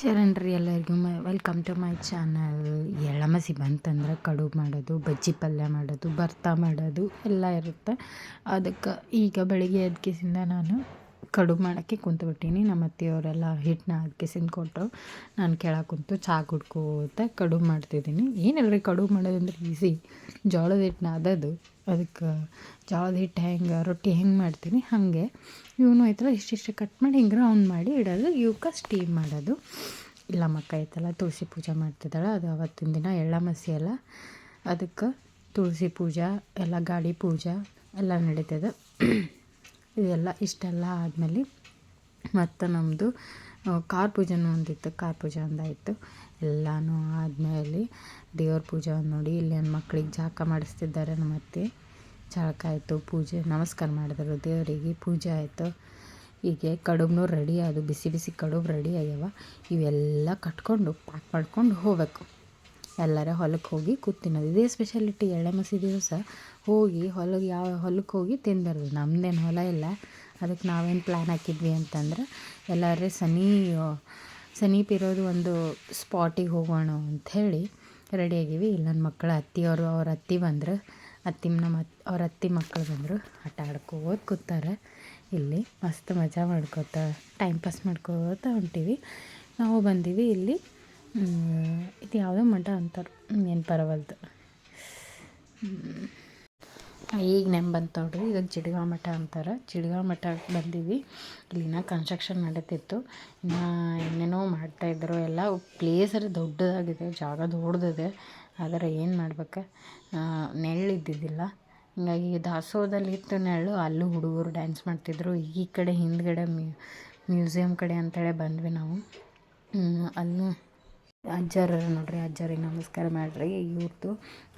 ಶರಣ್ರಿ ಎಲ್ಲರಿಗೂ my welcome to my channel ಎಳ್ಳಮಸಿ ಬಂತಂದ್ರೆ ಕಡುಬು ಮಾಡೋದು, ಬಜ್ಜಿ ಪಲ್ಯ ಮಾಡೋದು, ಭರ್ತಾ ಮಾಡೋದು ಎಲ್ಲ ಇರುತ್ತೆ. ಅದಕ್ಕೆ ಈಗ ಬೆಳಿಗ್ಗೆ ಅದಕ್ಕಿಸಿಂದ ನಾನು ಕಡುಬು ಮಾಡೋಕ್ಕೆ ಕುಂತ್ಬಿಟ್ಟೀನಿ. ನಮ್ಮ ಅತ್ತೆಯವರೆಲ್ಲ ಹಿಟ್ಟನ್ನ ಅದಕ್ಕಿಸಿಂದ ಕೊಟ್ಟು ನಾನು ಕೆಳಗೆ ಕುಂತು ಚಹಾ ಕುಡ್ಕೋತ ಕಡುಬು ಮಾಡ್ತಿದ್ದೀನಿ. ಏನಿಲ್ಲ ರೀ ಕಡುಬು ಮಾಡೋದಂದ್ರೆ ಈಸಿ ಜೋಳದ ಹಿಟ್ಟನ್ನ ಅದದು. ಅದಕ್ಕೆ ಜೋಳದ ಹಿಟ್ಟು ಹೆಂಗೆ, ರೊಟ್ಟಿ ಹೆಂಗೆ ಮಾಡ್ತೀನಿ ಹಾಗೆ. ಇವನು ಆಯ್ತಲ್ಲ ಇಷ್ಟಿಷ್ಟು ಕಟ್ ಮಾಡಿ ಹಿಂಗೆ ರೌಂಡ್ ಮಾಡಿ ಇಡೋದು. ಇವಕ್ಕೆ ಸ್ಟೀಮ್ ಮಾಡೋದು. ಇಲ್ಲ ಮಕ್ಕ ಐತಲ್ಲ ತುಳಸಿ ಪೂಜೆ ಮಾಡ್ತಿದ್ದಾಳೆ. ಅದು ಅವತ್ತಿನ ದಿನ ಎಳ್ಳಮಸಿ ಎಲ್ಲ ಅದಕ್ಕೆ ತುಳಸಿ ಪೂಜೆ, ಎಲ್ಲ ಗಾಡಿ ಪೂಜೆ ಎಲ್ಲ ನಡೀತದೆ. ಇದೆಲ್ಲ ಇಷ್ಟೆಲ್ಲ ಆದಮೇಲೆ ಮತ್ತು ನಮ್ಮದು ಕಾರ್ ಪೂಜೆನೂ ಒಂದಿತ್ತು. ಕಾರ್ ಪೂಜೆ ಒಂದಾಯಿತು. ಎಲ್ಲನೂ ಆದಮೇಲೆ ದೇವ್ರ ಪೂಜೆ ಒಂದು ನೋಡಿ ಇಲ್ಲಿ ನನ್ನ ಮಕ್ಳಿಗೆ ಜಾಕ ಮಾಡಿಸ್ತಿದ್ದಾರೆ ನಮ್ಮ ಅತ್ತೆ. ಜಳಕ ಆಯಿತು ಪೂಜೆ, ನಮಸ್ಕಾರ ಮಾಡಿದ್ರು. ದೇವರಿಗೆ ಪೂಜೆ ಆಯಿತು. ಹೀಗೆ ಕಡುಬು ರೆಡಿ ಆದು ಬಿಸಿ ಬಿಸಿ ಕಡುಬು ರೆಡಿ ಆಗ್ಯಾವ. ಇವೆಲ್ಲ ಕಟ್ಕೊಂಡು, ಪ್ಯಾಕ್ ಮಾಡ್ಕೊಂಡು ಹೋಗಬೇಕು. ಎಲ್ಲರ ಹೊಲಕ್ಕೆ ಹೋಗಿ ಕೂತಿನೋದು. ಇದೇ ಸ್ಪೆಷಾಲಿಟಿ ಎಳ್ಳೆ ಮಸಿ ದಿವಸ. ಹೋಗಿ ಹೊಲಗೆ ಯಾವ ಹೊಲಕ್ಕೆ ಹೋಗಿ ತಿಂದಿರೋದು. ನಮ್ದೇನು ಹೊಲ ಇಲ್ಲ. ಅದಕ್ಕೆ ನಾವೇನು ಪ್ಲ್ಯಾನ್ ಹಾಕಿದ್ವಿ ಅಂತಂದ್ರೆ ಎಲ್ಲರೇ ಸನಿ ಸಮೀಪ ಇರೋದು ಒಂದು ಸ್ಪಾಟಿಗೆ ಹೋಗೋಣ ಅಂಥೇಳಿ ರೆಡಿ ಆಗೀವಿ ಇಲ್ಲಿ ನನ್ನ ಮಕ್ಕಳ ಅತ್ತಿಯವರು ಅವ್ರ ಅತ್ತಿ ಬಂದರು. ಅತ್ತಿ ನಮ್ಮ ಅವ್ರ ಅತ್ತಿ ಮಕ್ಕಳು ಬಂದರು. ಆಟ ಆಡ್ಕೋತ ಕೂತಾರೆ. ಇಲ್ಲಿ ಮಸ್ತ್ ಮಜಾ ಮಾಡ್ಕೋತ ಟೈಮ್ ಪಾಸ್ ಮಾಡ್ಕೋತ ಹೊಂಟೀವಿ. ನಾವು ಬಂದೀವಿ ಇಲ್ಲಿ. ಇದು ಯಾವುದೋ ಮಠ ಅಂತಾರೆ. ಏನು ಪರವಲ್ದು ಈಗ ಬಂತು ನೋಡ್ರಿ ಇದಕ್ಕೆ ಚಿಡ್ಗಾಂವ್ ಮಠ ಅಂತಾರೆ. ಚಿಡ್ಗಾಂವ್ ಮಠಕ್ಕೆ ಬಂದೀವಿ. ಇಲ್ಲಿನ ಕನ್ಸ್ಟ್ರಕ್ಷನ್ ನಡೀತಿತ್ತು. ಇನ್ನು ಏನೇನೋ ಮಾಡ್ತಾಯಿದ್ರು ಎಲ್ಲ ಪ್ಲೇಸರ ದೊಡ್ಡದಾಗಿದೆ, ಜಾಗ ದೊಡ್ಡದಿದೆ. ಆದರೆ ಏನು ಮಾಡ್ಬೇಕು? ನೆರಳು ಇದ್ದಿದ್ದಿಲ್ಲ. ಹೀಗಾಗಿ ದಾಸೋಹದಲ್ಲಿ ಇತ್ತು ನೆರಳು ಅಲ್ಲೂ ಹುಡುಗರು ಡ್ಯಾನ್ಸ್ ಮಾಡ್ತಿದ್ರು. ಈ ಕಡೆ ಹಿಂದ್ಗಡೆ ಮ್ಯೂಸಿಯಮ್ ಕಡೆ ಅಂತೇಳಿ ಬಂದ್ವಿ ನಾವು. ಅಲ್ಲೂ ಅಜ್ಜಾರ ನೋಡ್ರಿ, ಅಜ್ಜಾರಿಗೆ ನಮಸ್ಕಾರ ಮಾಡ್ರಿ. ಇವ್ರದ್ದು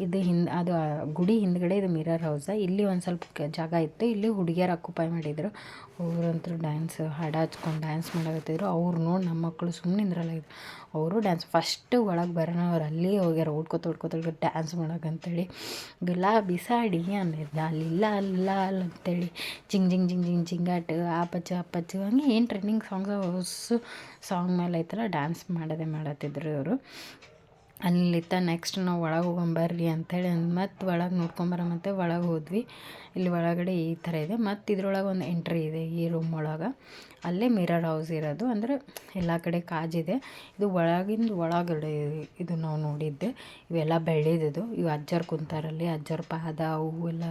ಇದು ಹಿಂದೆ, ಅದು ಗುಡಿ ಹಿಂದ್ಗಡೆ ಇದು ಮಿರರ್ ಹೌಸ. ಇಲ್ಲಿ ಒಂದು ಸ್ವಲ್ಪ ಜಾಗ ಇತ್ತು. ಇಲ್ಲಿ ಹುಡುಗಿಯರು ಅಕ್ಯುಪೈ ಮಾಡಿದ್ರು. ಅವರಂತೂ ಡ್ಯಾನ್ಸ್ ಹಾಡ ಹಚ್ಕೊಂಡು ಡ್ಯಾನ್ಸ್ ಮಾಡಕತ್ತಿದ್ರು. ಅವ್ರು ನೋಡಿ ನಮ್ಮ ಮಕ್ಕಳು ಸುಮ್ಮನೆ ನಿಂದ್ರಲ್ಲ ಅವರು ಡ್ಯಾನ್ಸ್ ಫಸ್ಟ್ ಒಳಗೆ ಬರೋಣ, ಅವ್ರು ಅಲ್ಲಿ ಹೋಗ್ಯಾರ ಓಡ್ಕೋತ, ಓಡ್ಕೊತ ಡ್ಯಾನ್ಸ್ ಮಾಡಕ್ಕಂತೇಳಿ ಬಿಲ್ಲ ಬಿಸಾಡಿ ಅಂದಿದ್ದ. ಅಲ್ಲಿಲ್ಲ ಅಲ್ಲ ಅಲ್ಲ ಅಂತೇಳಿ ಜಿಂಗ್ ಜಿಂಗ್ ಜಿಂಗ್ ಜಿಂಗ್, ಜಿಂಗಾಟ, ಆಪಚ್ಚು ಆಪಚ್ಚು. ಹಂಗೆ ಏನು ಟ್ರೆಂಡಿಂಗ್ ಸಾಂಗ್ಸ್ ಸಾಂಗ್ ಮೇಲೆ ಐತಲ್ಲ ಡ್ಯಾನ್ಸ್ ಮಾಡೋದೇ ಮಾಡತ್ತಿದ್ರು. ಇವರು ಅಲ್ಲಿತ್ತ ನೆಕ್ಸ್ಟ್ ನಾವು ಒಳಗೆ ಹೋಗೊಂಬರ್ರಿ ಅಂಥೇಳಿ ಮತ್ತು ಒಳಗೆ ನೋಡ್ಕೊಂಬರಮಂತೆ ಒಳಗೆ ಹೋದ್ವಿ. ಇಲ್ಲಿ ಒಳಗಡೆ ಈ ಥರ ಇದೆ. ಮತ್ತು ಇದ್ರೊಳಗೆ ಒಂದು ಎಂಟ್ರಿ ಇದೆ ಈ ರೂಮ್ ಒಳಗೆ. ಅಲ್ಲೇ ಮಿರರ್ ಹೌಸ್ ಇರೋದು. ಅಂದರೆ ಎಲ್ಲ ಕಡೆ ಕಾಜಿದೆ ಇದು. ಒಳಗಿಂದ ಒಳಗಡೆ ಇದು ನಾವು ನೋಡಿದ್ದೆ. ಇವೆಲ್ಲ ಬೆಳೆದಿದ್ದು. ಇವು ಅಜ್ಜರ್ ಕುಂತಾರಲ್ಲಿ ಅಜ್ಜರ್ ಪಾದ, ಅವು ಎಲ್ಲ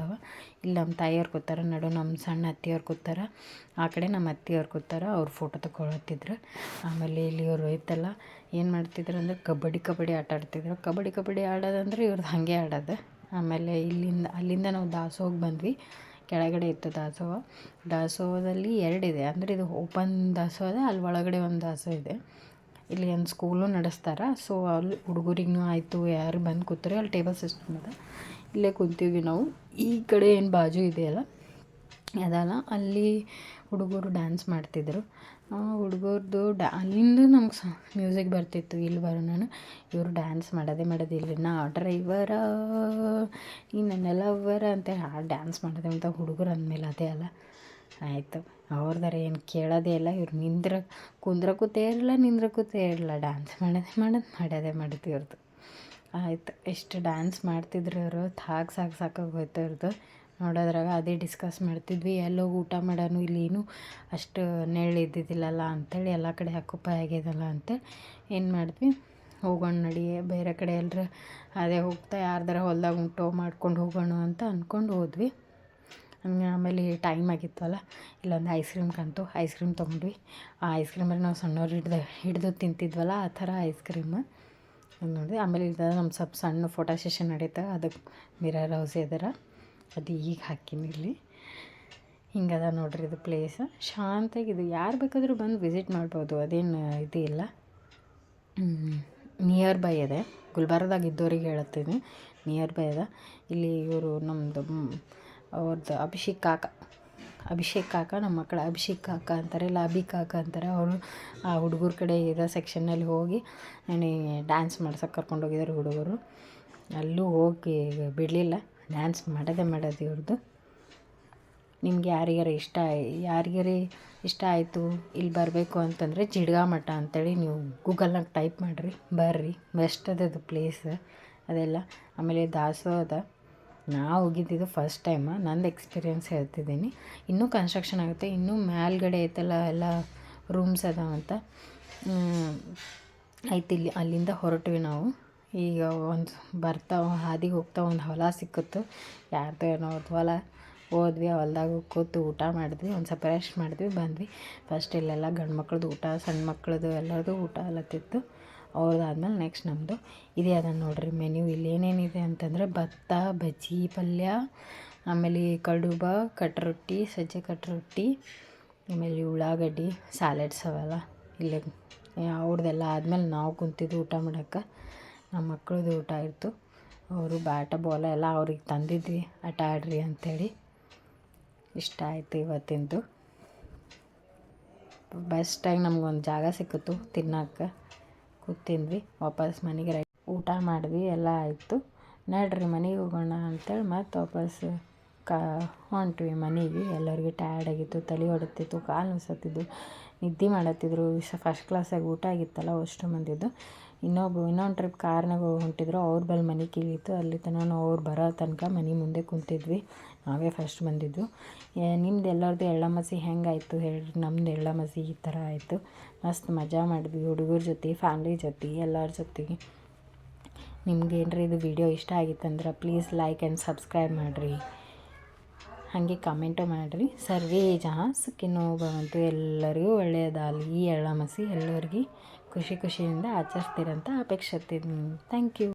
ಇಲ್ಲಿ ನಮ್ಮ ತಾಯಿಯವ್ರು ಕೂತಾರ, ನಡು ನಮ್ಮ ಸಣ್ಣ ಅತ್ತಿಯವ್ರು ಕೂತಾರ, ಆ ಕಡೆ ನಮ್ಮ ಅತ್ತೆಯವ್ರು ಕೂತಾರ, ಅವ್ರು ಫೋಟೋ ತಗೊಳತ್ತಿದ್ರು ಆಮೇಲೆ ಇಲ್ಲಿ ಇವರು ಐತಲ್ಲ ಏನು ಮಾಡ್ತಿದ್ರು ಅಂದ್ರೆ ಕಬಡ್ಡಿ ಕಬಡ್ಡಿ ಆಟ ಆಡ್ತಿದ್ರು. ಕಬಡ್ಡಿ ಕಬಡ್ಡಿ ಆಡೋದಂದ್ರೆ ಇವ್ರದ್ದು ಹಾಗೆ ಆಡೋದು. ಆಮೇಲೆ ಇಲ್ಲಿಂದ, ಅಲ್ಲಿಂದ ನಾವು ದಾಸೋಹಕ್ಕೆ ಬಂದ್ವಿ. ಕೆಳಗಡೆ ಇತ್ತು ದಾಸೋಹ. ದಾಸೋಹದಲ್ಲಿ ಎರಡಿದೆ ಅಂದರೆ ಇದು ಓಪನ್ ದಾಸೋಹ ಅಲ್ಲಿ ಒಳಗಡೆ ಒಂದು ದಾಸೋಹ ಇದೆ. ಇಲ್ಲಿ ಒಂದು ಸ್ಕೂಲು ನಡೆಸ್ತಾರೆ. ಸೊ ಅಲ್ಲಿ ಹುಡುಗರಿಗೂ ಆಯಿತು, ಯಾರು ಬಂದು ಕೂತರೆ ಅಲ್ಲಿ ಟೇಬಲ್ ಸಿಸ್ಟಮ್ ಅದ. ಇಲ್ಲೇ ಕುಂತೀವಿ ನಾವು. ಈ ಕಡೆ ಏನು ಬಾಜು ಇದೆಯಲ್ಲ, ಅದಲ್ಲ, ಅಲ್ಲಿ ಹುಡುಗರು ಡ್ಯಾನ್ಸ್ ಮಾಡ್ತಿದ್ದರು ಹುಡುಗರ್ದು ಡ್ಯಾ ಅಲ್ಲಿಂದ ನಮ್ಗೆ ಸ ಮ್ಯೂಸಿಕ್ ಬರ್ತಿತ್ತು. ಇಲ್ಲಿ ನಾನು, ಇವರು ಡ್ಯಾನ್ಸ್ ಮಾಡೋದೇ ಮಾಡೋದು ಇಲ್ಲಿ. ನಾ ಡ್ರೈವರ ಈ ನನ್ನ ಲವ್ವರ ಅಂತ ಹಾಡು ಡ್ಯಾನ್ಸ್ ಮಾಡೋದೇ ಅಂತ ಹುಡುಗರು ಅಂದಮೇಲೆ ಅದೇ ಅಲ್ಲ. ಆಯಿತು. ಅವ್ರದಾರ ಏನು ಕೇಳೋದೇ ಇಲ್ಲ. ಇವ್ರು ನಿಂದ್ರ ಕುಂದ್ರಕ್ಕೂ ತೇರಿಲ್ಲ ನಿಂದ್ರಕ್ಕೂ ತೇರಿಲ್ಲ ಡ್ಯಾನ್ಸ್ ಮಾಡೋದೇ ಮಾಡೋದು ಮಾಡೋದೇ ಮಾಡೋದು ಇವ್ರದ್ದು ಆಯ್ತು, ಎಷ್ಟು ಡ್ಯಾನ್ಸ್ ಮಾಡ್ತಿದ್ರು ಇವರು? ಸಾಕು ಸಾಕು, ಸಾಕಾಗಿ ಹೋಯ್ತು ಇವ್ರದ್ದು ನೋಡೋದ್ರಾಗ ಅದೇ ಡಿಸ್ಕಸ್ ಮಾಡ್ತಿದ್ವಿ. ಎಲ್ಲೋಗಿ ಊಟ ಮಾಡೋನು ಇಲ್ಲೇನು ಅಷ್ಟು ನೆರಳು ಇದ್ದಿದ್ದಿಲ್ಲಲ್ಲ ಅಂಥೇಳಿ ಎಲ್ಲ ಕಡೆ ಹಕ್ಕುಪಾಯ ಆಗ್ಯದಲ್ಲ ಅಂತೇಳಿ ಏನು ಮಾಡಿದ್ವಿ? ಹೋಗೋಣ ನಡಿ, ಬೇರೆ ಕಡೆ ಎಲ್ಲರ ಅದೇ ಹೋಗ್ತಾ ಯಾರ್ದಾರ ಹೊಲ್ದಾಗ ಊಟ ಮಾಡ್ಕೊಂಡು ಹೋಗೋಣ ಅಂತ ಅಂದ್ಕೊಂಡು ಹೋದ್ವಿ. ಆಮೇಲೆ ಟೈಮ್ ಆಗಿತ್ತಲ್ಲ, ಇಲ್ಲೊಂದು ಐಸ್ ಕ್ರೀಮ್ ಕಂತು. ಐಸ್ ಕ್ರೀಮ್ ತೊಗೊಂಡ್ವಿ. ಆ ಐಸ್ ಕ್ರೀಮಲ್ಲಿ ನಾವು ಸಣ್ಣವ್ರು ಹಿಡ್ದು, ಹಿಡಿದು ತಿಂತಿದ್ವಲ್ಲ, ಆ ಥರ ಐಸ್ ಕ್ರೀಮ್ ನೋಡಿ ಆಮೇಲೆ ಇದು ನಮ್ಮ ಸ್ವಲ್ಪ ಸಣ್ಣ ಫೋಟೋ ಸೆಷನ್ ನಡೀತಾ ಅದಕ್ಕೆ ಮಿರರ್ ಹೌಸ್ ಇದಾರ ಅದು ಈಗ ಹಾಕಿನಿ ಇಲ್ಲಿ. ಹಿಂಗದ ನೋಡ್ರಿ ಇದು ಪ್ಲೇಸ್ ಶಾಂತಾಗಿದೆ ಯಾರು ಬೇಕಾದರೂ ಬಂದು ವಿಸಿಟ್ ಮಾಡ್ಬೋದು. ಅದೇನು ಇದು ಇಲ್ಲ. ನಿಯರ್ ಬೈ ಇದೆ. ಗುಲ್ಬರ್ಗದಾಗ ಇದ್ದವ್ರಿಗೆ ಹೇಳತ್ತೀನಿ. ನಿಯರ್ ಬೈ ಅದ ಇಲ್ಲಿ ಇವರು ನಮ್ಮದು ಅವ್ರದ್ದು ಅಭಿಷೇಕ್ ಕಾಕ. ಅಭಿಷೇಕ್ ಕಾಕ, ನಮ್ಮ ಮಕ್ಕಳ ಅಭಿಷೇಕ್ ಕಾಕ ಅಂತಾರೆ ಲಾಬಿ ಕಾಕ ಅಂತಾರೆ. ಅವರು ಆ ಹುಡುಗರ ಕಡೆ ಇರೋ ಸೆಕ್ಷನ್ನಲ್ಲಿ ಹೋಗಿ ಡ್ಯಾನ್ಸ್ ಮಾಡ್ಸಕ್ಕೆ ಕರ್ಕೊಂಡು ಹೋಗಿದ್ದಾರೆ ಹುಡುಗರು. ಅಲ್ಲೂ ಹೋಗಿ ಬಿಡಲಿಲ್ಲ ಡ್ಯಾನ್ಸ್ ಮಾಡೋದೇ ಮಾಡೋದು ಇವ್ರದ್ದು ನಿಮ್ಗೆ ಯಾರಿಗಾರ ಇಷ್ಟ ಯಾರಿಗಾರ ಇಷ್ಟ ಆಯಿತು ಇಲ್ಲಿ ಬರಬೇಕು ಅಂತಂದರೆ ಜಿಡ್ಗಾ ಮಠ ಅಂತೇಳಿ ನೀವು ಗೂಗಲ್ನಾಗ ಟೈಪ್ ಮಾಡಿರಿ, ಬರ್ರಿ. ಬೆಸ್ಟ್ ಅದು ಪ್ಲೇಸ್ ಅದೆಲ್ಲ. ಆಮೇಲೆ ದಾಸೋಹ ನಾ ಹೋಗಿದ್ದಿದ್ದು ಫಸ್ಟ್ ಟೈಮ ನಂದು ಎಕ್ಸ್ಪೀರಿಯೆನ್ಸ್ ಹೇಳ್ತಿದ್ದೀನಿ. ಇನ್ನೂ ಕನ್ಸ್ಟ್ರಕ್ಷನ್ ಆಗುತ್ತೆ, ಇನ್ನೂ ಮೇಲ್ಗಡೆ ಐತಲ್ಲ, ಎಲ್ಲ ರೂಮ್ಸ್ ಅದಾವಂತ ಆಯ್ತು ಇಲ್ಲಿ, ಅಲ್ಲಿಂದ ಹೊರಟ್ವಿ ನಾವು. ಈಗ ಒಂದು ಬರ್ತಾ, ಹಾದಿಗೆ ಹೋಗ್ತಾ ಒಂದು ಹೊಲ ಸಿಕ್ಕಿತ್ತು. ಯಾರ್ದೋ ಏನೋ ಹೊಲ ಹೋದ್ವಿ ಹೊಲ್ದಾಗ ಕೂತು ಊಟ ಮಾಡಿದ್ವಿ, ಒಂದು ಸ್ವಲ್ಪ ರೆಸ್ಟ್ ಮಾಡಿದ್ವಿ, ಬಂದ್ವಿ. ಫಸ್ಟ್ ಇಲ್ಲೆಲ್ಲ ಗಂಡು ಮಕ್ಳದ್ದು ಊಟ ಸಣ್ಣ ಮಕ್ಳದ್ದು ಎಲ್ಲರದು ಊಟ ಅಲ್ಲತ್ತಿತ್ತು ಅವ್ರದ್ದಾದ್ಮೇಲೆ ನೆಕ್ಸ್ಟ್ ನಮ್ಮದು ಇದೇ ಅದ ನೋಡಿರಿ ಮೆನ್ಯೂ ಇಲ್ಲಿ ಏನೇನಿದೆ ಅಂತಂದರೆ ಭತ್ತ, ಬಜ್ಜಿ, ಪಲ್ಯ, ಆಮೇಲೆ ಕಡುಬ ಕಟ್ ರೊಟ್ಟಿ ಸಜ್ಜೆ ಕಟ್ ರೊಟ್ಟಿ ಆಮೇಲೆ ಉಳ್ಳಾಗಡ್ಡಿ ಸ್ಯಾಲೆಡ್ಸ್ ಅವೆಲ್ಲ ಇಲ್ಲೇ. ಅವ್ರದ್ದೆಲ್ಲ ಆದಮೇಲೆ ನಾವು ಕುಂತಿದ್ದು ಊಟ ಮಾಡೋಕ್ಕೆ. ನಮ್ಮ ಮಕ್ಳದ್ದು ಊಟ ಇತ್ತು. ಅವರು ಬ್ಯಾಟ, ಬಾಲ ಎಲ್ಲ ಅವ್ರಿಗೆ ತಂದಿದ್ವಿ. ಆಟ ಆಡ್ರಿ ಅಂಥೇಳಿ ಇಷ್ಟ ಆಯಿತು ಇವತ್ತಿಂದು. ಬೆಸ್ಟಾಗಿ ನಮ್ಗೊಂದು ಜಾಗ ಸಿಕ್ಕಿತು ತಿನ್ನಕ್ಕೆ. ಕೂತಿದ್ವಿ ವಾಪಸ್ ಮನೆಗೆ ರೈ ಊಟ ಮಾಡಿದ್ವಿ, ಎಲ್ಲ ಆಯಿತು. ನಡ್ರಿ ಮನೆಗೆ ಹೋಗೋಣ ಅಂತೇಳಿ ಮತ್ತೆ ವಾಪಸ್ ಕಾ ಹೊಂಟ್ವಿ ಮನೆಗೆ. ಎಲ್ಲರಿಗೆ ಟಯರ್ಡ್ ಆಗಿತ್ತು, ತಲೆ ಹೊಡಿತಿತ್ತು, ಕಾಲು ನುಸತ್ತಿದ್ದು ನಿದ್ದೆ ಮಾಡತ್ತಿದ್ರು ಫಸ್ಟ್ ಕ್ಲಾಸಾಗಿ ಊಟ ಆಗಿತ್ತಲ್ಲ, ಅಷ್ಟು ಮಂದಿದ್ದು ಇನ್ನೊಬ್ಬ, ಇನ್ನೊಂದು ಟ್ರಿಪ್ ಕಾರ್ನಾಗ ಹೊಂಟಿದ್ರು, ಅವ್ರ ಬಳಿ ಮನೆ ಕೀಳಿತ್ತು ಅಲ್ಲಿ ತನಕ ಅವ್ರು ಬರೋ ತನಕ ಮನೆ ಮುಂದೆ ಕುಂತಿದ್ವಿ. ನಾವೇ ಫಸ್ಟ್ ಬಂದಿದ್ದು. ನಿಮ್ದು ಎಲ್ಲರದ್ದು ಎಳ್ಳಮಸಿ ಹೆಂಗಾಯಿತು ಹೇಳಿರಿ, ನಮ್ದು ಎಳ್ಳಮಸಿ ಈ ಥರ ಆಯಿತು. ಮಸ್ತ್ ಮಜಾ ಮಾಡಿದ್ವಿ ಹುಡುಗರ ಜೊತೆ ಫ್ಯಾಮ್ಲಿ ಜೊತೆ, ಎಲ್ಲರ ಜೊತೆಗೆ. ನಿಮ್ಗೆ ಏನ್ರಿ ಇದು ವಿಡಿಯೋ ಇಷ್ಟ ಆಗಿತ್ತಂದ್ರೆ ಪ್ಲೀಸ್ ಲೈಕ್ ಆ್ಯಂಡ್ ಸಬ್ಸ್ಕ್ರೈಬ್ ಮಾಡಿರಿ. ಹಾಗೆ ಕಮೆಂಟು ಮಾಡಿರಿ. ಸರ್ವೇ ಜಹ ಸುಖಿನೋ ಬಂತು ಎಲ್ಲರಿಗೂ ಒಳ್ಳೆಯದಾಗಲಿ. ಈ ಎಳ್ಳಮಸಿ ಎಲ್ಲರಿಗೆ ಖುಷಿ ಖುಷಿಯಿಂದ ಆಚರಿಸ್ತೀರಂತ ಅಪೇಕ್ಷಿಸ್ತೀನಿ. Thank you